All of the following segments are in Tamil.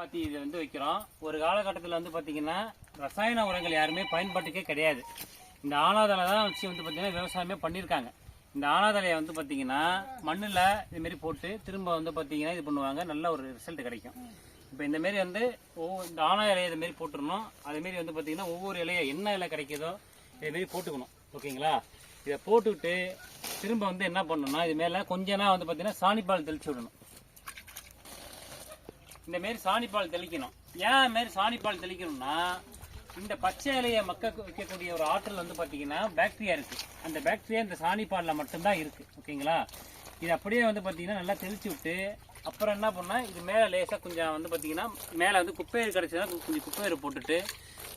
பாத்தி இது வந்து வைக்கிறோம். ஒரு காலகட்டத்தில் வந்து பார்த்தீங்கன்னா ரசாயன உரங்கள் யாருமே பயன்பாட்டுக்கே கிடையாது. இந்த ஆனாதலை தான் வச்சு வந்து பார்த்தீங்கன்னா விவசாயமே பண்ணியிருக்காங்க இந்த ஆனாதலையை வந்து பார்த்தீங்கன்னா மண்ணில் இதுமாரி போட்டு திரும்ப வந்து பார்த்தீங்கன்னா இது பண்ணுவாங்க. நல்ல ஒரு ரிசல்ட் கிடைக்கும். இப்போ இந்த மாரி வந்து ஒவ்வொரு இந்த ஆனா இலையை இதுமாரி மாரி அதேமாரி வந்து பார்த்தீங்கன்னா ஒவ்வொரு இலையை என்ன இலை கிடைக்குதோ இதுமாரி போட்டுக்கணும். ஓகேங்களா? இதை போட்டுக்கிட்டு திரும்ப வந்து என்ன பண்ணணும்னா இது மேலே கொஞ்ச நாள் வந்து பார்த்தீங்கன்னா சாணிப்பால் தெளிச்சு விடணும். இந்த மாரி சாணிப்பால் தெளிக்கணும். ஏன் மாரி சாணிப்பால் தெளிக்கணும்னா இந்த பச்சை இலையை மக்க வைக்கக்கூடிய ஒரு ஆற்றல் வந்து பார்த்தீங்கன்னா பாக்டீரியா இருக்கு. அந்த பாக்டீரியா இந்த சாணிப்பாலில் மட்டும்தான் இருக்கு. ஓகேங்களா? இது அப்படியே வந்து பார்த்தீங்கன்னா நல்லா தெளிச்சு விட்டு அப்புறம் என்ன பண்ணால் இது மேலே லேசாக கொஞ்சம் வந்து பார்த்தீங்கன்னா மேலே வந்து குப்பையர் கிடச்சதுன்னா கொஞ்சம் குப்பையர் போட்டுட்டு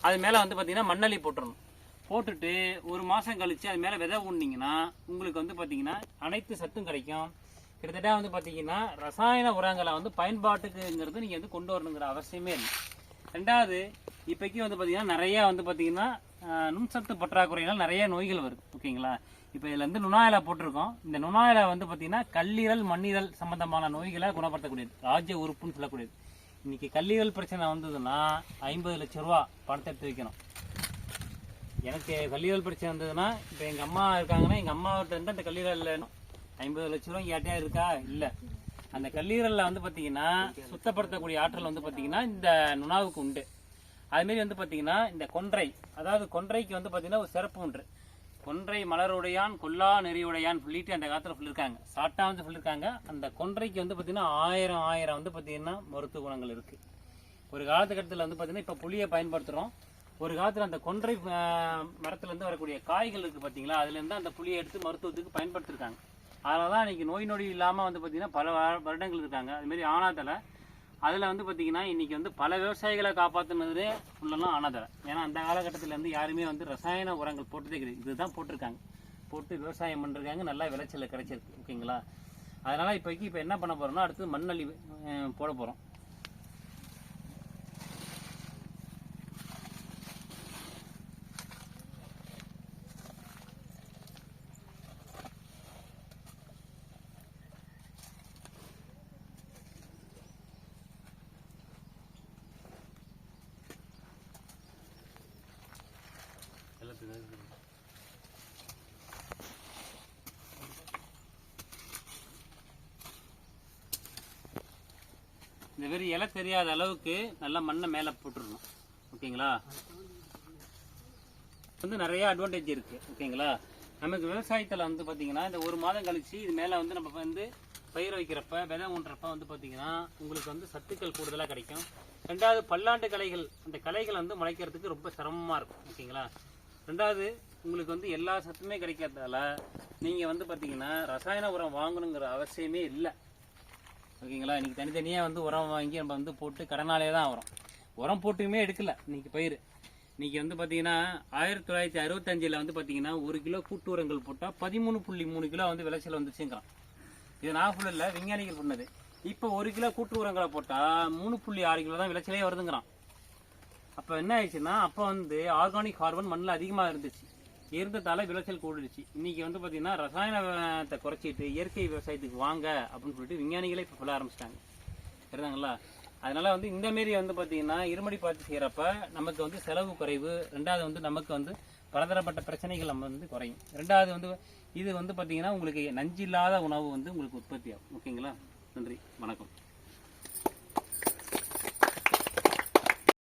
அது மேலே வந்து பார்த்தீங்கன்னா மண்ணலி போட்டுடணும் போட்டுட்டு ஒரு மாதம் கழித்து அது மேலே விதை ஊண்டிங்கன்னா உங்களுக்கு வந்து பார்த்தீங்கன்னா அனைத்து சத்தும் கிடைக்கும். கிட்டத்தட்ட வந்து பார்த்தீங்கன்னா ரசாயன உரங்களை வந்து பயன்பாட்டுக்குங்கிறது நீங்கள் வந்து கொண்டு வரணுங்கிற அவசியமே இல்லை. ரெண்டாவது இப்போக்கி வந்து பார்த்தீங்கன்னா நிறையா வந்து பார்த்தீங்கன்னா நுண்சத்து பற்றாக்குறையினால் நிறைய நோய்கள் வருது. ஓகேங்களா? இப்போ இதில் வந்து நுணாயில போட்டிருக்கோம். இந்த நுணாயில வந்து பார்த்தீங்கன்னா கல்லீரல் மண்ணீரல் சம்பந்தமான நோய்களை குணப்படுத்தக்கூடியது. ராஜ்ய உறுப்புன்னு சொல்லக்கூடியது. இன்னைக்கு கல்லீரல் பிரச்சனை வந்ததுன்னா ஐம்பது லட்ச ரூபா பணத்தை எடுத்து வைக்கணும். எனக்கு கல்லீரல் பிரச்சனை வந்ததுன்னா இப்போ எங்கள் அம்மா இருக்காங்கன்னா எங்கள் அம்மாவிட்ட இருந்து அந்த கல்லீரல் ஐம்பது லட்ச ரூபா ஏட்டையா இருக்கா? இல்லை. அந்த கல்லீரலில் வந்து பார்த்தீங்கன்னா சுத்தப்படுத்தக்கூடிய ஆற்றல் வந்து பார்த்தீங்கன்னா இந்த நுணாவுக்கு உண்டு. அதுமாரி வந்து பார்த்தீங்கன்னா இந்த கொன்றை அதாவது கொன்றைக்கு வந்து பார்த்தீங்கன்னா ஒரு சிறப்பு உண்டு. கொன்றை மலருடையான் கொல்லா நெறியுடையான் சொல்லிட்டு அந்த காலத்தில் சொல்லியிருக்காங்க சாட்டா வந்து சொல்லியிருக்காங்க அந்த கொன்றைக்கு வந்து பார்த்தீங்கன்னா ஆயிரம் ஆயிரம் வந்து பார்த்தீங்கன்னா மருத்துவ குணங்கள் இருக்குது ஒரு காலத்துக்கட்டத்தில் வந்து பார்த்தீங்கன்னா இப்போ புளியை பயன்படுத்துகிறோம் ஒரு காலத்தில் அந்த கொன்றை மரத்துல மரத்துலேருந்து வரக்கூடிய காய்கள் இருக்குது பார்த்தீங்களா அதுலேருந்து அந்த புளியை எடுத்து மருத்துவத்துக்கு பயன்படுத்திருக்காங்க. அதனால தான் இன்றைக்கி நோய் நொடி இல்லாமல் வந்து பார்த்தீங்கன்னா பல வ- வருடங்கள் இருக்காங்க. அதுமாரி ஆனாதலை அதில் வந்து பார்த்தீங்கன்னா இன்றைக்கி வந்து பல விவசாயிகளை காப்பாற்றுனதே ஃபுல்லெல்லாம் ஆனாதலை ஏன்னா அந்த காலகட்டத்தில் வந்து யாருமே வந்து ரசாயன உரங்கள் போட்டதே கிடையாது. இதுதான் போட்டிருக்காங்க. போட்டு விவசாயம் பண்ணிருக்காங்க நல்லா விளைச்சலில் கிடைச்சிருக்கு. ஓகேங்களா? அதனால் இப்போக்கி இப்போ என்ன பண்ண போகிறோம்னா அடுத்து மண்ணள்ளி போட போகிறோம் இந்த மாதிரி இலை தெரியாத அளவுக்கு நல்லா மண்ணை மேலே போட்டுடணும். ஓகேங்களா? வந்து நிறைய அட்வான்டேஜ் இருக்கு. ஓகேங்களா? நமக்கு விவசாயத்தில் வந்து பார்த்தீங்கன்னா இந்த ஒரு மாதம் கழிச்சு இது மேலே வந்து நம்ம வந்து பயிர் வைக்கிறப்ப விதை ஊன்றப்ப வந்து பார்த்தீங்கன்னா உங்களுக்கு வந்து சத்துக்கள் கூடுதலாக கிடைக்கும். ரெண்டாவது பல்லாண்டு கலைகள் அந்த கலைகள் வந்து முளைக்கிறதுக்கு ரொம்ப சிரமமாக இருக்கும். ஓகேங்களா? ரெண்டாவது உங்களுக்கு வந்து எல்லா சத்துமே கிடைக்கிறதால நீங்கள் வந்து பார்த்தீங்கன்னா ரசாயன உரம் வாங்கணுங்கிற அவசியமே இல்லை. ஓகேங்களா? இன்றைக்கி தனித்தனியாக வந்து உரம் வாங்கி நம்ம வந்து போட்டு கடனாலே தான் வரும். உரம் போட்டுமே எடுக்கல. இன்னைக்கு பயிர். இன்னைக்கு வந்து பார்த்தீங்கன்னா ஆயிரத்தி தொள்ளாயிரத்தி அறுபத்தஞ்சில் வந்து பார்த்தீங்கன்னா ஒரு கிலோ கூட்டு உரங்கள் போட்டால் பதிமூணு புள்ளி மூணு கிலோ வந்து விளைச்சல் வந்துச்சுங்கிறான். இது நான் ஃபுல் விஞ்ஞானிகள் பண்ணது இப்போ ஒரு கிலோ கூட்டு உரங்களை போட்டால் மூணு புள்ளி ஆறு கிலோ தான் விளைச்சலே வருதுங்கிறான். அப்போ என்ன ஆயிடுச்சுன்னா அப்போ வந்து ஆர்கானிக் கார்பன் மண்ணில் அதிகமாக இருந்துச்சு. இருந்ததால விளைச்சல் கூடிடுச்சு இன்னைக்கு வந்து பார்த்தீங்கன்னா ரசாயனத்தை குறைச்சிட்டு இயற்கை விவசாயத்துக்கு வாங்க அப்படின்னு சொல்லிட்டு விஞ்ஞானிகளே இப்போ சொல்ல ஆரம்பிச்சிட்டாங்க. சரிதாங்களா? அதனால வந்து இந்த மாரி வந்து பார்த்தீங்கன்னா இருமடி பார்த்து செய்கிறப்ப நமக்கு வந்து செலவு குறைவு ரெண்டாவது வந்து நமக்கு வந்து பலதரப்பட்ட பிரச்சனைகள் நம்ம வந்து குறையும். ரெண்டாவது வந்து இது வந்து பார்த்தீங்கன்னா உங்களுக்கு நஞ்சு இல்லாத உணவு வந்து உங்களுக்கு உற்பத்தி ஆகும். ஓகேங்களா? நன்றி. வணக்கம்.